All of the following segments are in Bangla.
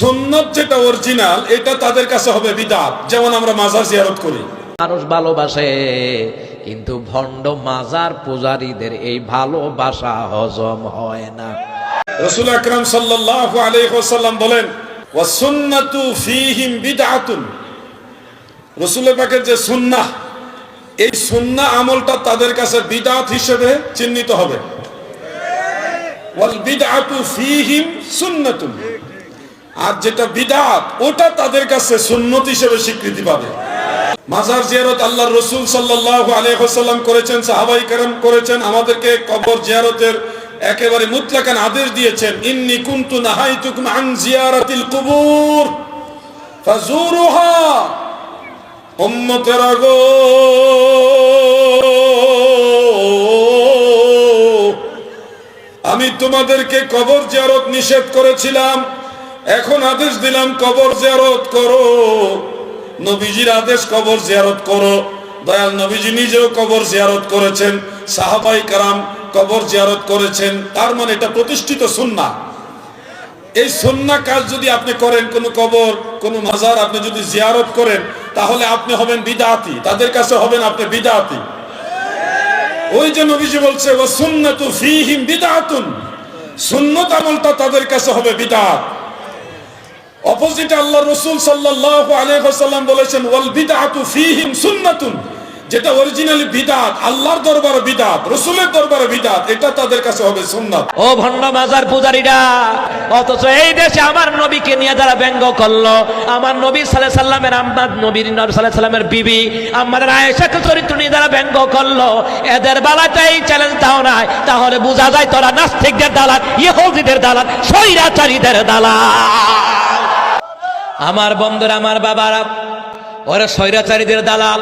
সুন্নত যেটা অরিজিনাল এটা তাদের কাছে হবে বিদাত। যেমন আমরা মাজার জিয়ারত করি। মানুষ ভালোবাসে কিন্তু ভণ্ড মাজার পূজারীদের এই ভালোবাসা হজম হয় না। রসুল আকরাম সাল্লাল্লাহু আলাইহি ওয়াসাল্লাম বলেন ওয়া সুন্নাতু ফীহিম বিদআতুন রসুলের পাকের যে সুন্নাহ এই সুন্নাহ আমলটা তাদের কাছে বিদআত হিসেবে চিহ্নিত হবে। ওয়াল বিদআতু ফীহিম সুন্নাতুন। আর যেটা বিদআত ওটা তাদের কাছে সুন্নত হিসেবে স্বীকৃতি পাবে। মাজার জিয়ারত আল্লাহর রসুল সাল্লাল্লাহু আলাইহি ওয়াসাল্লাম করেছেন, সাহাবাই কেরাম করেছেন, আমাদেরকে কবর জিয়ারতের একেবারে মুতলাকান আদেশ দিয়েছেন, ইন্নি কুনতু নাহাইতুকুম আন জিয়ারাতিল কুবুর, ফাজুরুহা। উম্মতেরা গো আমি তোমাদেরকে কবর জিয়ারত নিষেধ করেছিলাম এখন আদেশ দিলাম কবর জিয়ারত করো। নবীজির আদেশ কবর জিয়ারত করো। দয়াল নবীজি নিজেও কবর জিয়ারত করেছেন। সাহাবাই কারাম কবর জিয়ারত করেছেন। তার মানে এটা প্রতিষ্ঠিত সুন্না এই সন্না কাজ যদি আপনি করেন, কোন কবর, কোন মাজার আপনি যদি জিয়ারত করেন, তাহলে আপনি হবেন বিদাতি। তাদের কাছে হবেন আপনি বিদাতি। ওই যে নবীজি বলছে ও সুন্নাতু ফীহিম বিদআতুন সুন্নত আমলটা তাদের কাছে হবে বিদআত অপোজিটে আল্লাহ রসুল সাল্লাল্লাহু আলাইহি ওয়াসাল্লাম বলেছেন, ওয়াল বিদআতু ফীহিম সুন্নাতুন। যেটা অরিজিনালি বিদআত, আল্লাহর দরবারে বিদআত, রসুলের দরবারে বিদআত, এটা তাদের কাছে হবে সুন্নাত। ও ভণ্ড মাজার পূজারীরা, অথচ এই দেশে আমার নবীকে নিয়ে যারা ব্যঙ্গ করল, আমার নবী সাল্লাহ সাল্লামের আম্মাদ, নবীর সাল্লাহ সাল্লামের বিবি, আমাদের আয়েশাকে চরিত্র নিয়ে যারা ব্যঙ্গ করল, এদের বেলাতে চ্যালেঞ্জ তাও নাই, তাহলে বোঝা যায় তোরা নাস্তিকদের দালাল, ইহুদিদের দালাল, স্বৈরাচারীদের দালাল। আমার বন্ধুরা, আমার বাবারা, ওরা স্বৈরাচারীদের দালাল,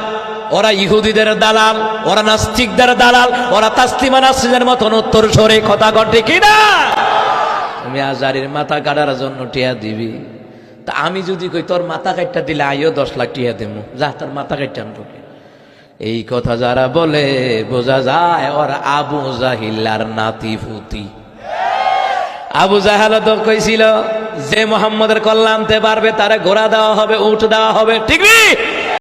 ওরা ইহুদিদের দালাল, ওরা নাস্তিকদের দালাল, ওরা তাস্তিমা নাস্তিদের মতন উত্তর সরে কথা ঘটে কিনা তুমি আজারির মাথা কাটার জন্য টিয়া দিবি। তা আমি যদি কই, তোর মাথা কাটটা দিলে আইও দশ লাখ টিয়া দেবো যা, তোর মাথা কাটটা ঢুকে। এই কথা যারা বলে, বোঝা যায় ওরা আবু জাহিল্লার নাতি ফুতি। আবু জাহাল তো কইছিল, যে মোহাম্মদের কল্যাণতে পারবে, তারে ঘোড়া দেওয়া হবে উঠ দেওয়া হবে। ঠিক